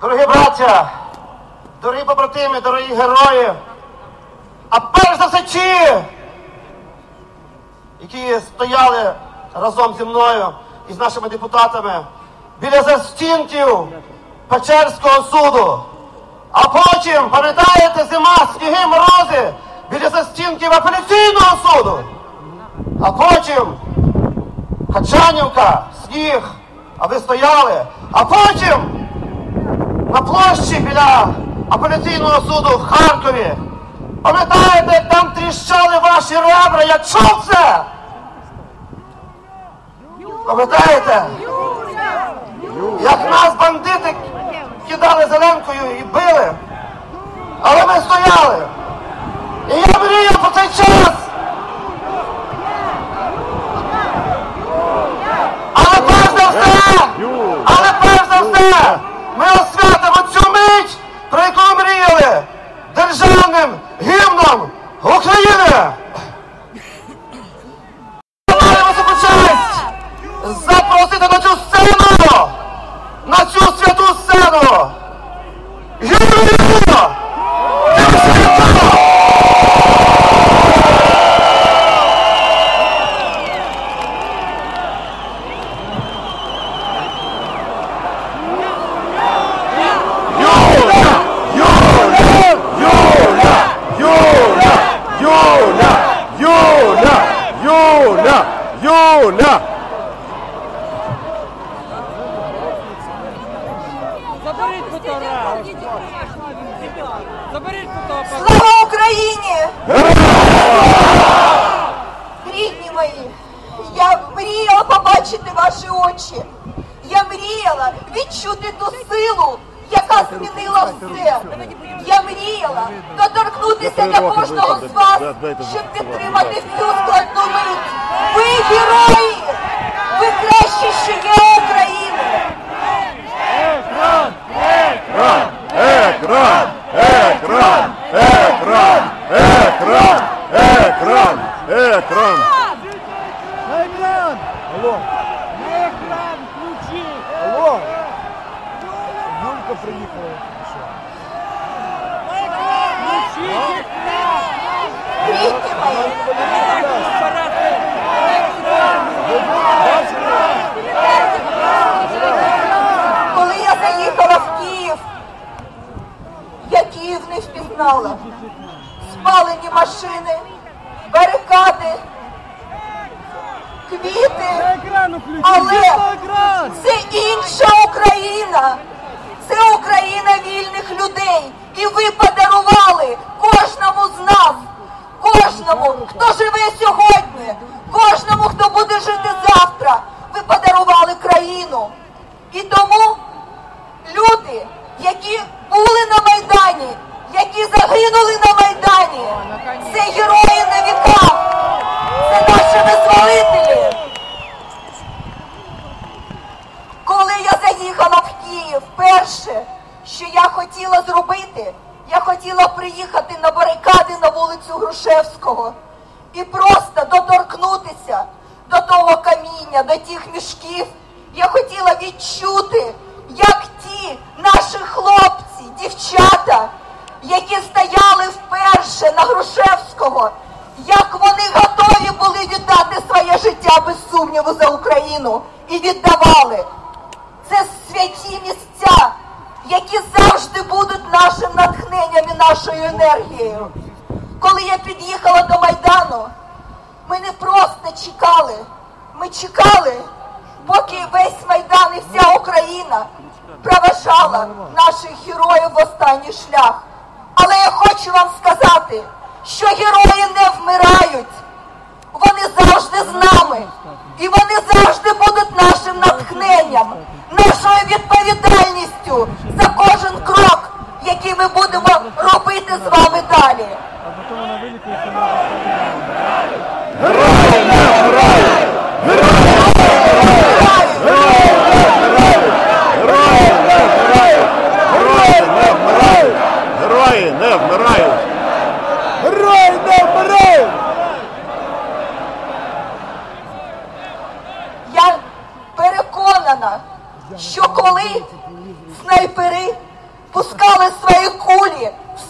Дорогі браття, дорогі побратими, дорогі герої, а перш за все ті, які стояли разом зі мною і з нашими депутатами біля застінків Печерського суду. А потім, пам'ятаєте, зима, сніги, морози біля застінків апеляційного суду. А потім Качанівка, сніг, а ви стояли. А потім на площі біля апеляційного суду в Харкові. Пам'ятаєте, як там тріщали ваші ребра, як чув це? Пам'ятаєте? Як нас бандити кидали зеленкою і били. Але ми стояли. І я мріяв про цей час. Але перш за все, але перш за все, ми освятимо цю мить, про яку ми мріяли, державним гімном України. Маю високу честь запросити на Рідні мої, я мріяла побачити ваші очі. Я мріяла відчути ту силу, яка змінила все. Я мріяла доторкнутися до кожного з вас, щоб підтримати в цю складну мить. Ви герої! Ви кращі, що є України! Екран! Екран! Екран! Екран! Екран! Екран! Екран! Екран! Алло! На екран включи. Алло! Юлька приїхала. На екран. Коли я заїхала в Київ, я Київ не впізнала. Спалені машини, барикади, квіти. Але це інша Україна. Це Україна вільних людей. І ви подарували кожному з нас, кожному, хто живе сьогодні, кожному, хто буде жити завтра. Ви подарували країну. І тому люди, які були на Майдані, які загинули на Майдані, це герої на віка, це наші визволителі. Коли я заїхала в Київ, перше, що я хотіла зробити, я хотіла приїхати на барикади на вулицю Грушевського і просто доторкнутися до того каміння, до тих мішків. Я хотіла відчути, як ті наші хлопці, дівчата, які стояли вперше на Грушевського, як вони готові були віддати своє життя без сумніву за Україну і віддавали. Це святі місця, які завжди будуть нашим натхненням і нашою енергією. Коли я під'їхала до Майдану, ми не просто чекали, ми чекали, поки весь Майдан і вся Україна проважала наших героїв в останній шлях. Але я хочу вам сказати, що герої не вмирають. Вони завжди з нами.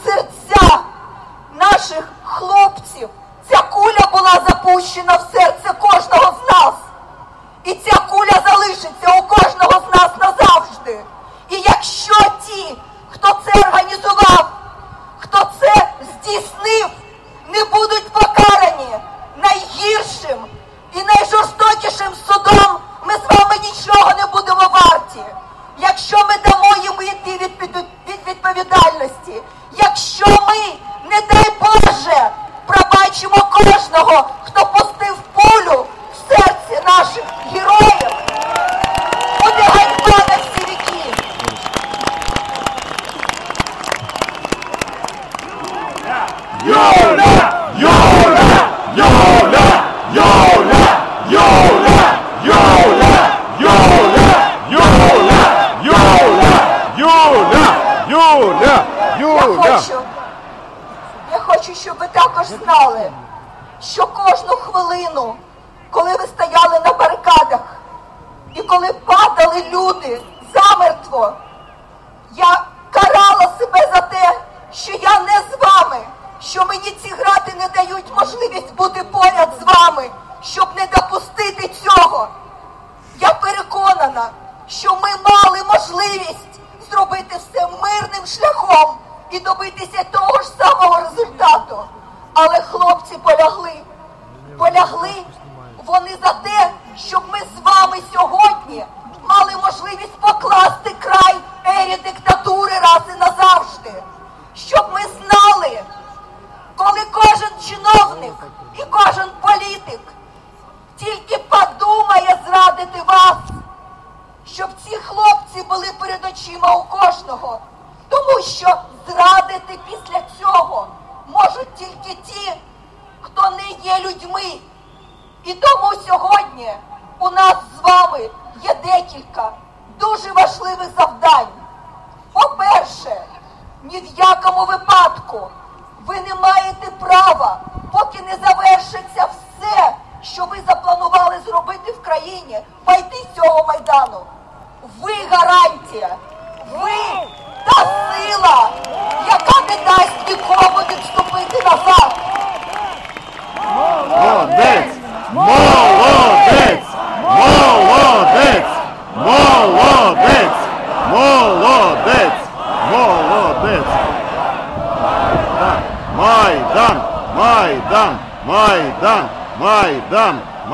That's it.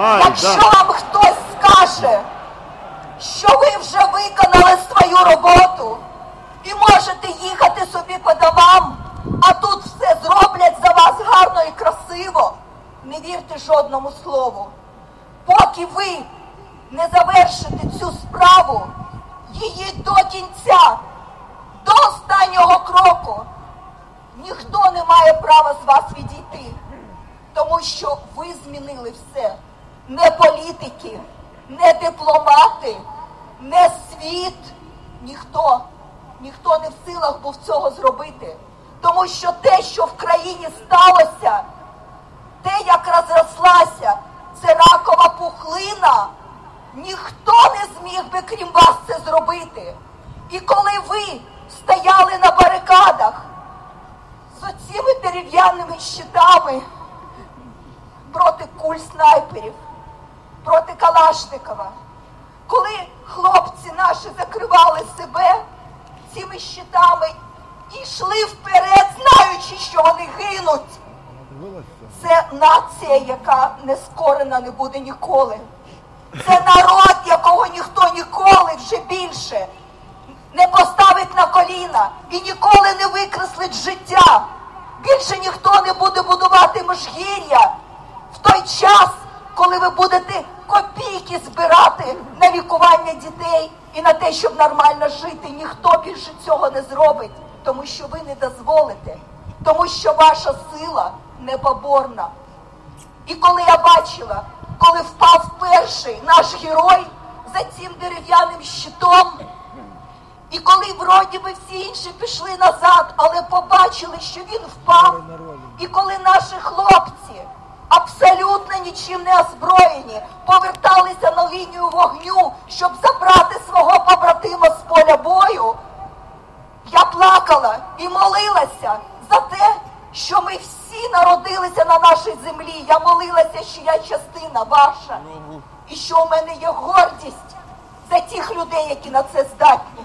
Майдан! Якщо Майдан! вам хтось скаже, що ви вже виконали свою роботу і можете їхати собі по домам, а тут все зроблять за вас гарно і красиво, не вірте жодному слову. Поки ви не завершите цю справу, її до кінця, до останнього кроку, ніхто не має права з вас відійти. Тому що ви змінили все. Не політики, не дипломати, не світ. Ніхто, ніхто не в силах був цього зробити. Тому що те, що в країні сталося, те, як розрослася, це ракова пухлина, ніхто не зміг би, крім вас, це зробити. І коли ви стояли на барикадах з оціми дерев'яними щитами, проти куль снайперів, проти Калашникова. Коли хлопці наші закривали себе цими щитами і йшли вперед, знаючи, що вони гинуть. Це нація, яка не скорена не буде ніколи. Це народ, якого ніхто ніколи вже більше не поставить на коліна і ніколи не викреслить життя. Більше ніхто не буде будувати межгір'я в той час, коли ви будете копійки збирати на лікування дітей і на те, щоб нормально жити. Ніхто більше цього не зробить, тому що ви не дозволите, тому що ваша сила непоборна. І коли я бачила, коли впав перший наш герой за цим дерев'яним щитом, і коли вроді би всі інші пішли назад, але побачили, що він впав, і коли наші хлопці абсолютно нічим не озброєні, поверталися на лінію вогню, щоб забрати свого побратима з поля бою, я плакала і молилася за те, що ми всі народилися на нашій землі. Я молилася, що я частина ваша, і що у мене є гордість за тих людей, які на це здатні.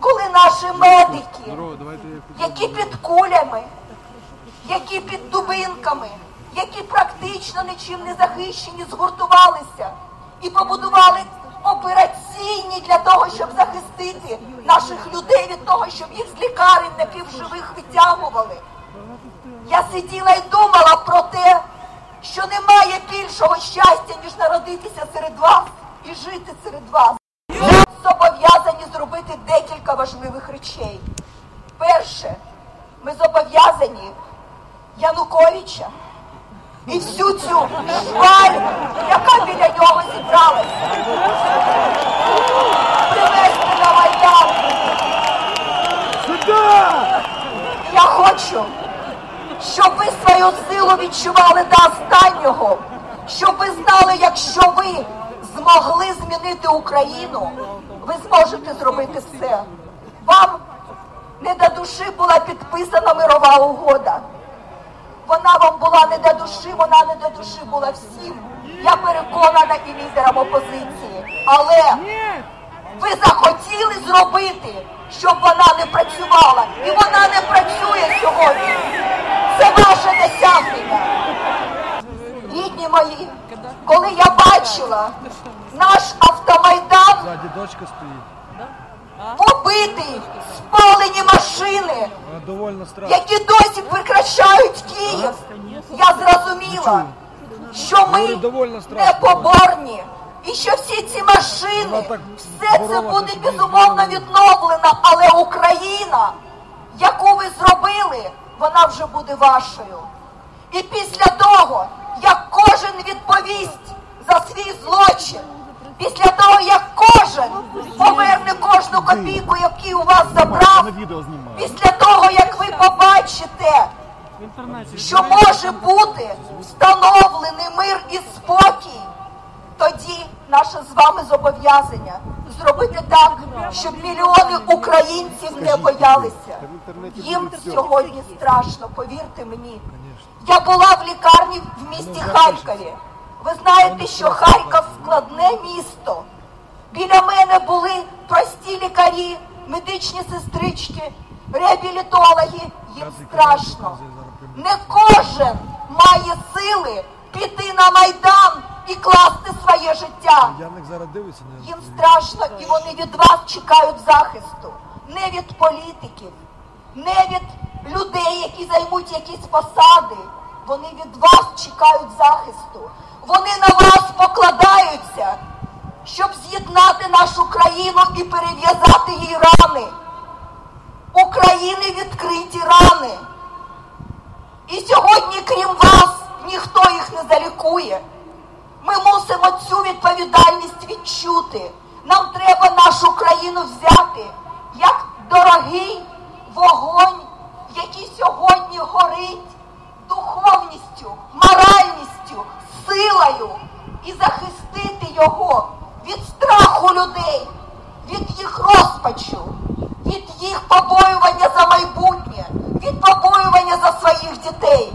Коли наші медики, які під кулями, які під дубинками, які практично нічим не захищені, згуртувалися і побудували операційні для того, щоб захистити наших людей від того, щоб їх з лікарень напівживих витягували. Я сиділа і думала про те, що немає більшого щастя, ніж народитися серед вас і жити серед вас. Зобов'язані зробити декілька важливих речей. Перше, ми зобов'язані Януковича і всю цю шваль, яка біля нього зібралася, привезти на Майдан. Я хочу, щоб ви свою силу відчували до останнього, щоб ви знали, якщо ви змогли змінити Україну, ви зможете зробити все. Вам не до душі була підписана мирова угода. Була не до душі, вона не до душі була всім. Я переконана і лідерам опозиції. Але ви захотіли зробити, щоб вона не працювала. І вона не працює сьогодні. Це ваше досягнення. Рідні мої, коли я бачила наш автомайдан побитий, спалені машини, страшна. які досі прикрашають Київ, я зрозуміла, що ми страшно. непоборні. І що всі ці машини, все це буде безумовно відновлено, але Україна, яку ви зробили, вона вже буде вашою. І після того, як кожен відповість за свій злочин, після того, як кожен поверне кожну копійку, яку у вас забрав, після того, як ви побачите, що може бути встановлений мир і спокій, тоді наше з вами зобов'язання зробити так, щоб мільйони українців не боялися. Їм сьогодні страшно, повірте мені. Я була в лікарні в місті Харкові. Ви знаєте, що Харків складне місто. Біля мене були прості лікарі, медичні сестрички, реабілітологи. Їм страшно. Не кожен має сили піти на майдан і класти своє життя. Їм страшно, і вони від вас чекають захисту. Не від політиків, не від людей, які займуть якісь посади. Вони від вас чекають захисту. Вони на вас покладаються, щоб з'єднати нашу країну і перев'язати її рани. України відкриті рани. І сьогодні, крім вас, ніхто їх не залікує. Ми мусимо цю відповідальність відчути. Нам треба нашу країну взяти як дорогий вогонь, який сьогодні горить духовністю, моральністю, силою і захистити його від страху людей, від їх розпачу, від їх побоювання за майбутнє, від побоювання за своїх дітей.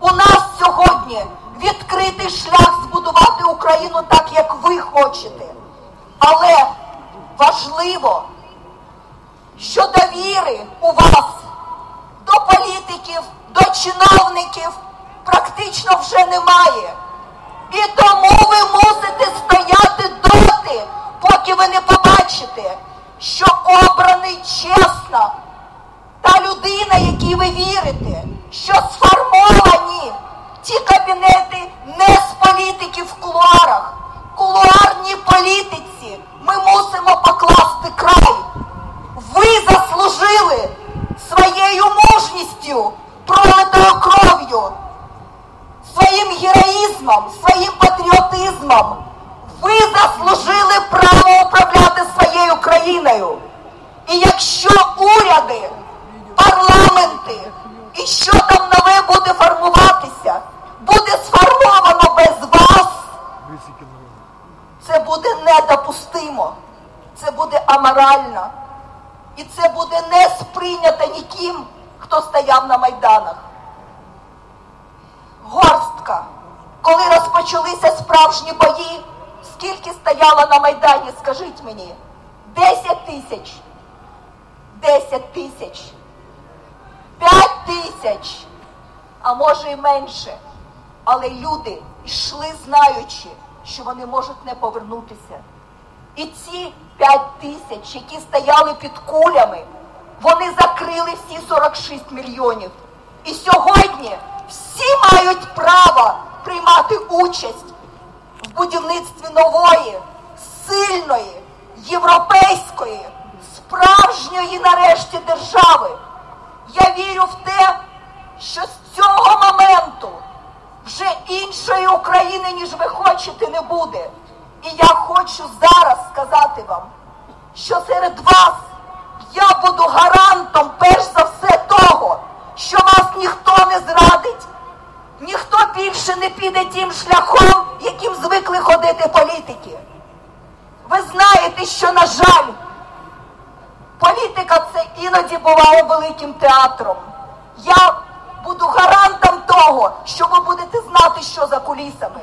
У нас сьогодні відкритий шлях збудувати Україну так, як ви хочете. Але важливо, що довіри у вас до політиків, до чиновників практично вже немає. І тому ви мусите стояти доти, поки ви не побачите, що обраний чесно та людина, якій ви вірите, що сформовані ті кабінети не з політиків в кулуарах. Кулуарній політиці ми мусимо покласти край. Ви заслужили своєю мужністю, героїзмом, своїм патріотизмом. Ви заслужили право управляти своєю країною. І якщо уряди, парламенти і що там нове буде формуватися, буде сформовано без вас, це буде недопустимо, це буде аморально. І це буде не сприйнята ніким, хто стояв на майданах. Горстка. Коли розпочалися справжні бої, скільки стояло на Майдані, скажіть мені? 10 тисяч. 10 тисяч. 5 тисяч. А може і менше. Але люди йшли, знаючи, що вони можуть не повернутися. І ці 5 тисяч, які стояли під кулями, вони закрили всі 46 мільйонів. І сьогодні всі мають право приймати участь в будівництві нової, сильної, європейської, справжньої нарешті держави. Я вірю в те, що з цього моменту вже іншої України, ніж ви хочете, не буде. І я хочу зараз сказати вам, що серед вас я буду гарантом перш за все що вас ніхто не зрадить, ніхто більше не піде тим шляхом, яким звикли ходити політики. Ви знаєте, що, на жаль, політика це іноді буває великим театром. Я буду гарантом того, що ви будете знати, що за кулісами.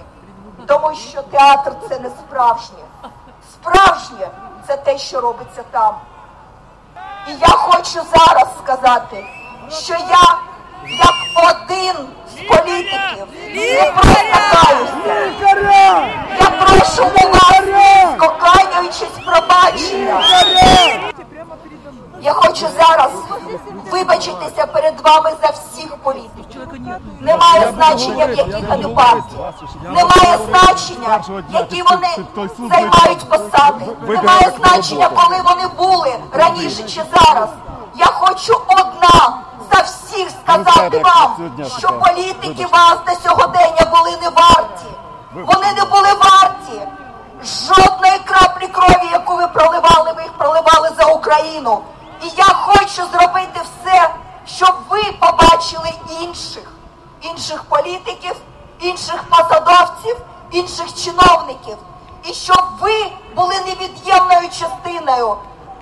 Тому що театр це не справжнє. Справжнє це те, що робиться там. І я хочу зараз сказати, що я, як один з політиків, не. Я прошу у вас, скокланяючись пробачення. Я хочу зараз вибачитися перед вами за всіх політиків. Немає значення, в яких вони партії. Немає значення, які вони займають посади. Немає значення, коли вони були раніше чи зараз. Я хочу одна всіх сказати вам, що політики вас до сьогодення були не варті. Вони не були варті. Жодної краплі крові, яку ви проливали, ви їх проливали за Україну. І я хочу зробити все, щоб ви побачили інших, інших політиків, інших посадовців, інших чиновників. І щоб ви були невід'ємною частиною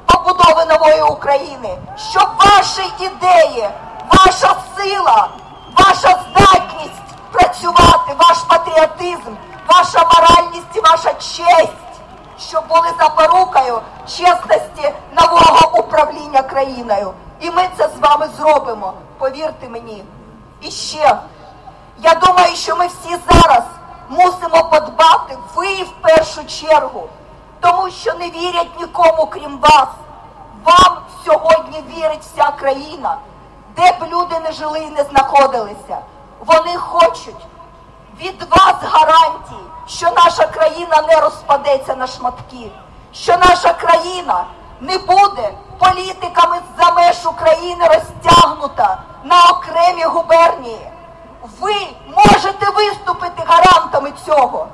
побудови нової України, щоб ваші ідеї, ваша сила, ваша здатність працювати, ваш патріотизм, ваша моральність і ваша честь, щоб були запорукою чесності нового управління країною. І ми це з вами зробимо, повірте мені. І ще, я думаю, що ми всі зараз мусимо подбати, ви в першу чергу, тому що не вірять нікому, крім вас. Вам сьогодні вірить вся країна, де б люди не жили і не знаходилися. Вони хочуть від вас гарантії, що наша країна не розпадеться на шматки, що наша країна не буде політиками за меж України розтягнута на окремі губернії. Ви можете виступити гарантами цього.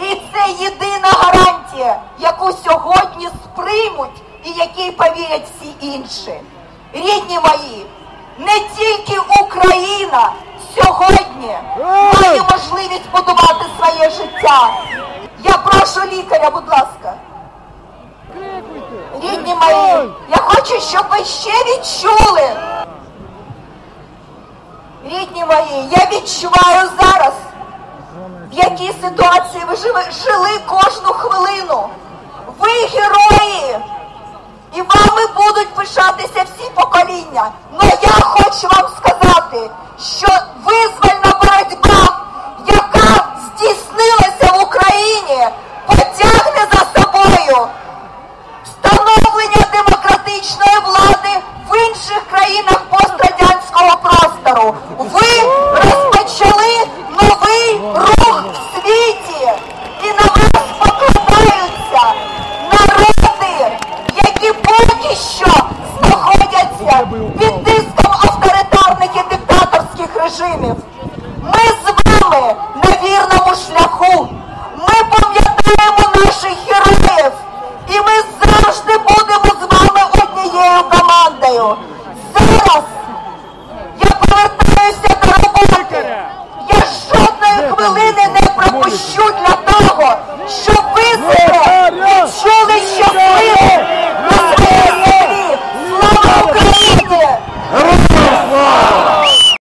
І це єдина гарантія, яку сьогодні сприймуть і якій повірять всі інші. Рідні мої, не тільки Україна сьогодні має можливість будувати своє життя. Я прошу лікаря, будь ласка. Рідні мої, я хочу, щоб ви ще відчули. Рідні мої, я відчуваю зараз, в якій ситуації ви жили кожну хвилину. Ви герої! і вами будуть пишатися всі покоління. Но я хочу вам сказати, що визвольна боротьба, яка здійснилася в Україні, потягне за собою встановлення демократичної влади в інших країнах пострадянського простору. Ви розпочали новий рух в світі.